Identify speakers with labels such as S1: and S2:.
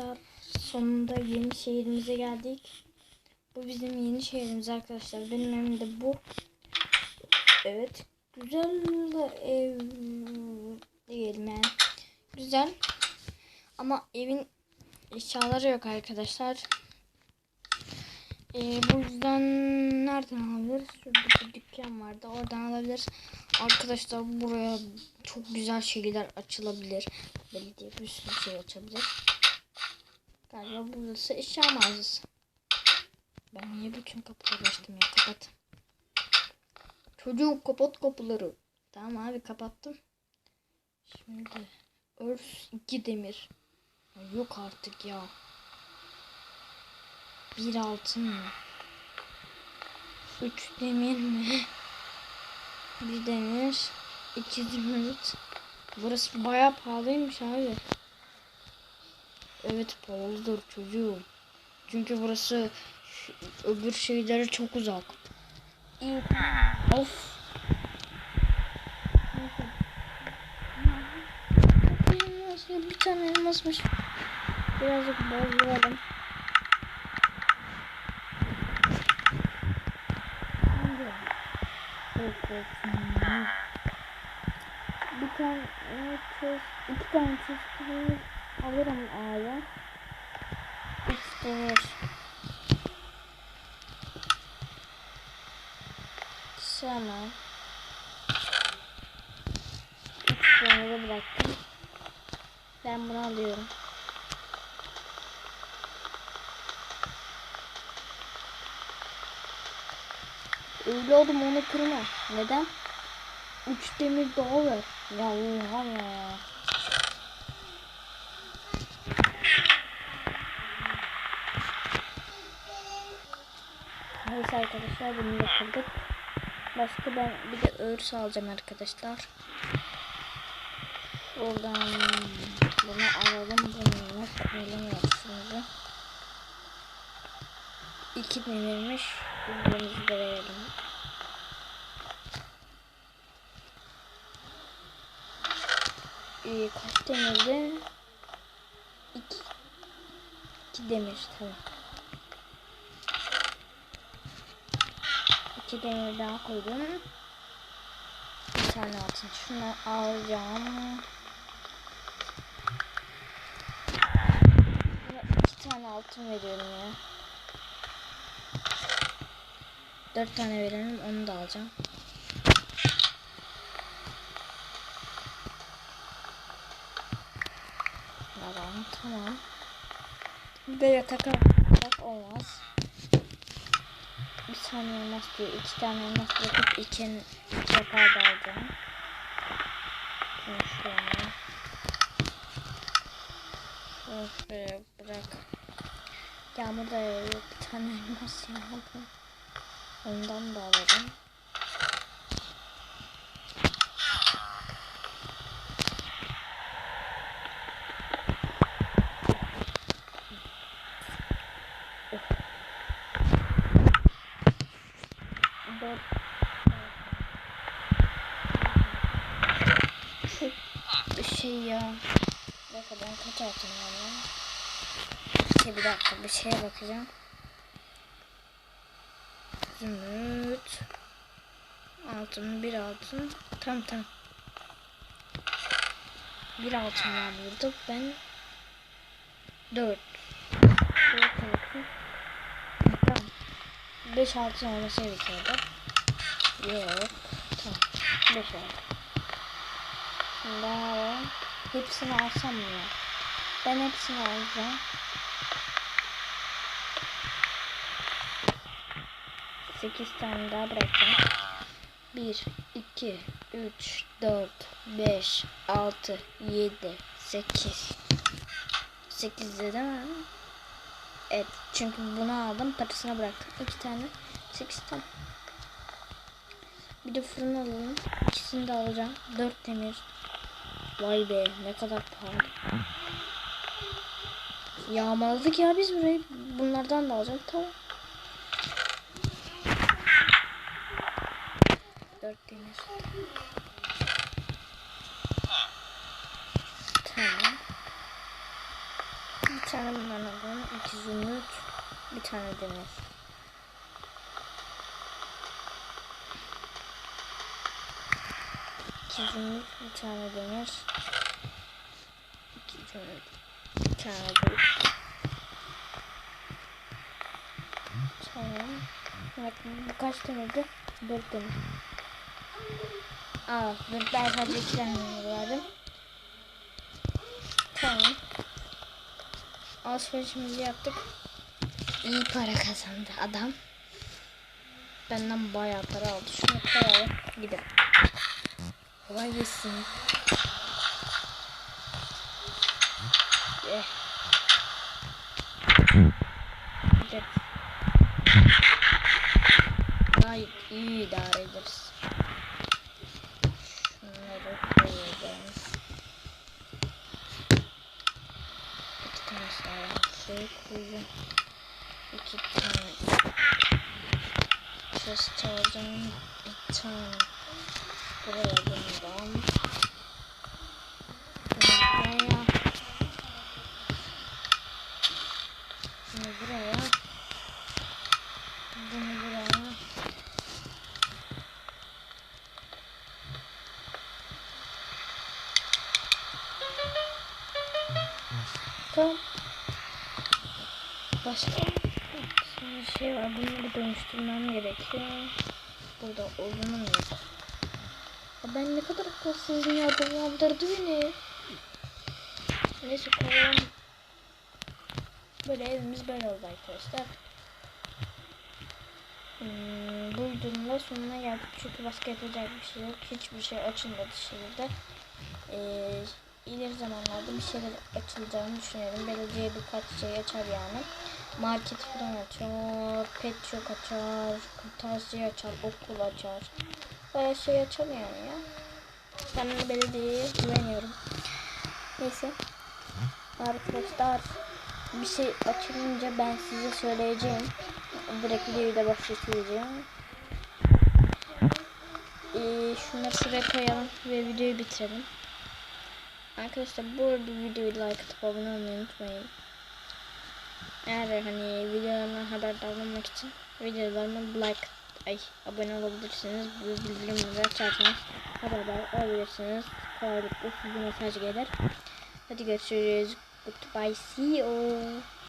S1: arkadaşlar. Sonunda yeni şehrimize geldik. Bu bizim yeni şehrimiz arkadaşlar. Benim evim de bu. Evet. Güzel ev diyelim yani. Güzel. Ama evin eşyaları yok arkadaşlar. Ee, bu yüzden nereden alabiliriz? Şurada bir dükkan vardı. Oradan alabiliriz. Arkadaşlar buraya çok güzel şeyler açılabilir. Belediye bir sürü şey açabilir. Galiba burası eşya mağazası. Ben niye bütün kapıları açtım ya? Kapat. Çocuğum kapat kapıları. Tamam abi kapattım. Şimdi örs iki demir. Ya Yok artık ya. Bir altın mı? Üç demir mi? Bir demir. iki zümrüt. Burası bayağı pahalıymış abi. Evet pahalıdır çocuğum. Çünkü burası öbür şeylere çok uzak. Of. Bir tane elmasmış. Birazcık bozduralım. Bir tane çöz, iki tane çöz alırım. Üç demir. Sonra demiri bıraktım. Ben bunu alıyorum. Öyle oğlum onu kırma. Neden? Üç demir daha ver. Ya oha ya. Neyse arkadaşlar bunu da kırdık. Başka ben bir de örs alacağım arkadaşlar. Buradan bunu alalım. Bunu nasıl bilemiyorsunuz. İki demirmiş. Bilgimizi de verelim. Ee, kaç demirdi? İki, iki demir tamam. İki demir daha koydum. Bir tane altın. Şunu alacağım. İki tane altın veriyorum ya. Dört tane verelim. Onu da alacağım. Tamam, tamam. Bir de yatak yatak olmaz. Bir tane elmas diyor. iki tane elmas bırakıp iki da alacağım. Şunu şuraya. Şunu şuraya bırak. Yağmur da yağıyor. Bir tane elmas yağdı. Ondan da alırım. Dört. Şu şey ya. Bir ben kaç altın var ya? Şey, bir dakika bir şeye bakacağım. Zümrüt. Altın bir altın. Tam tam. Bir altın var burada. Ben dört. Dört altın. Tamam. Beş altın olması gerekiyordu. Yok. Tamam. Beş oldu. Ben hepsini alsam mı? Ben hepsini alacağım. Sekiz tane daha bırakacağım. Bir, iki, üç, dört, beş, altı, yedi, sekiz. Sekiz değil mi? Evet çünkü bunu aldım parasına bıraktım. İki tane. Sekiz tane. Bir de fırın alalım. İkisini de alacağım. Dört demir. Vay be ne kadar pahalı. Yağmaladık ya biz burayı. Bunlardan da alacağım. Tamam. Dört demir. Tamam. Bir tane bundan alalım. İki zümrüt. Bir tane demir. Zümrüt. Bir tane demir. İki zümrüt. Bir tane demir. Tamam. Bak bu kaç demirdi? Dört demir. Aa, dur ben sadece iki tane demir verdim. Tamam. Alışverişimizi yaptık. İyi para kazandı adam. Benden bayağı para aldı. Şunu koyalım. Gidelim. Kolay gelsin. Eh. Gidelim. Gayet iyi idare ederiz. Şunları koyalım. İki tane sağlam şey koyacağım. İki tane chest alacağım. Bir tane buraya bundan. Bunu buraya. Bunu buraya. Bunu buraya. Tamam. Başka bir şey var. Bunları dönüştürmem gerekiyor. Burada odunum yok. Ben ne kadar akılsızım ya. Dolandırdı beni. Neyse kovalım. Böyle evimiz böyle oldu arkadaşlar. Hmm, bu videonun da sonuna geldik. Çünkü başka yapacak bir şey yok. Hiçbir şey açılmadı şehirde. Ee, ileri zamanlarda bir şeyler açılacağını düşünüyorum. Belediye birkaç şey açar yani. Market falan açar, pet shop açar, kırtasiye açar, okul açar. Bayağı şey yani ya. Ben belediyeye güveniyorum. Neyse. Arkadaşlar bir şey açılınca ben size söyleyeceğim. Direkt videoyu da başlatacağım. Ee, şunları şuraya koyalım ve videoyu bitirelim. Arkadaşlar bu arada videoyu like atıp abone olmayı unutmayın. Eğer hani videolarımdan haberdar olmak için videolarıma like ay abone olabilirsiniz. Bu bildirimleri açarsanız haberdar olabilirsiniz. Kolaylıkla size mesaj gelir. Hadi görüşürüz. Goodbye. See you.